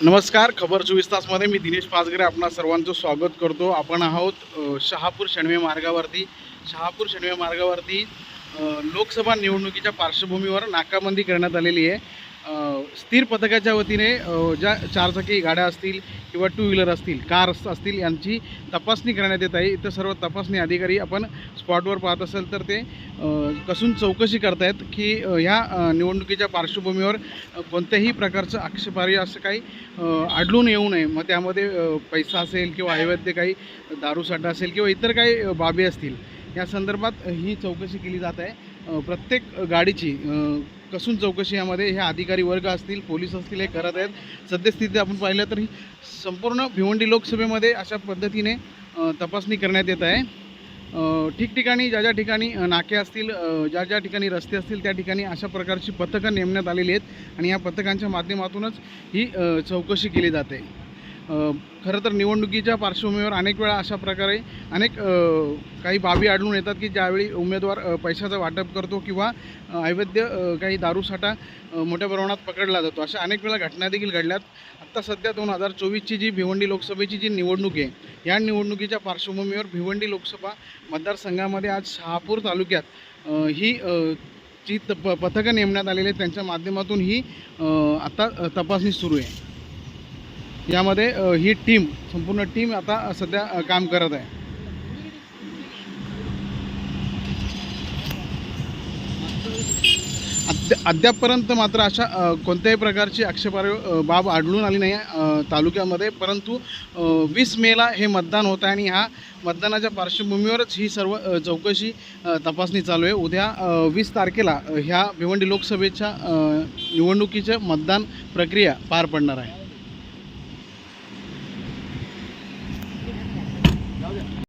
नमस्कार खबर चोवीस तासमध्ये मी दिनेश पाचगरे आपणा सर्वांचं स्वागत करतो. आपण आहोत शहापूर शणवे मार्गावरती. शहापूर शणवे मार्गावरती लोकसभा निवडणुकीच्या पार्श्वभूमीवर नाकाबंदी करण्यात आलेली आहे. स्थिर पथकाच्या वतीने ज्या चारचाकी गाड्या असतील किंवा टू व्हीलर असतील कार्स असतील यांची तपासणी करण्यात येत आहे. इथं सर्व तपासणी अधिकारी आपण स्पॉटवर पाहत असेल तर ते कसून चौकशी करतायत की ह्या निवडणुकीच्या पार्श्वभूमीवर कोणत्याही प्रकारचं आक्षेपार्ह असं काही आढळून येऊ नये. मग त्यामध्ये पैसा असेल किंवा अवैध काही दारूसाठा असेल किंवा इतर काही बाबी असतील या संदर्भात ही चौकशी केली जात आहे. प्रत्येक गाडीची कसून चौकशी यामध्ये हे अधिकारी वर्ग असतील पोलीस असतील हे करत आहेत. सद्यस्थिती आपण पाहिलं तर ही संपूर्ण भिवंडी लोकसभेमध्ये अशा पद्धतीने तपासणी करण्यात येत आहे. ठिकठिकाणी ज्या ज्या ठिकाणी नाके असतील ज्या ज्या ठिकाणी रस्ते असतील त्या ठिकाणी अशा प्रकारची पथकं नेमण्यात आलेली आहेत. आणि या पथकांच्या माध्यमातूनच ही चौकशी केली जाते. खरं तर निवडणुकीच्या पार्श्वभूमीवर अनेक वेळा अशा प्रकारे अनेक काही बाबी आढळून येतात की ज्यावेळी उमेदवार पैशाचं वाटप करतो किंवा अवैध काही दारूसाठा मोठ्या प्रमाणात पकडला जातो. अशा अनेक वेळा घटना देखील घडल्यात. आत्ता सध्या दोन हजार चोवीसची जी भिवंडी लोकसभेची जी निवडणूक आहे या निवडणुकीच्या पार्श्वभूमीवर भिवंडी लोकसभा मतदारसंघामध्ये आज शहापूर तालुक्यात ही अ, जी प पथकं नेमण्यात आलेली आहेत त्यांच्या माध्यमातून ही आत्ता तपासणी सुरू आहे. यामध्ये ही टीम संपूर्ण टीम आता सध्या काम करत आहे. अद्या अद्यापपर्यंत मात्र अशा कोणत्याही प्रकारची आक्षेपार्ह बाब आढळून आली नाही आहे तालुक्यामध्ये. परंतु वीस मेला हे मतदान होत आहे आणि ह्या मतदानाच्या पार्श्वभूमीवरच ही सर्व चौकशी तपासणी चालू आहे. उद्या वीस तारखेला ह्या भिवंडी लोकसभेच्या निवडणुकीचे मतदान प्रक्रिया पार पडणार आहे.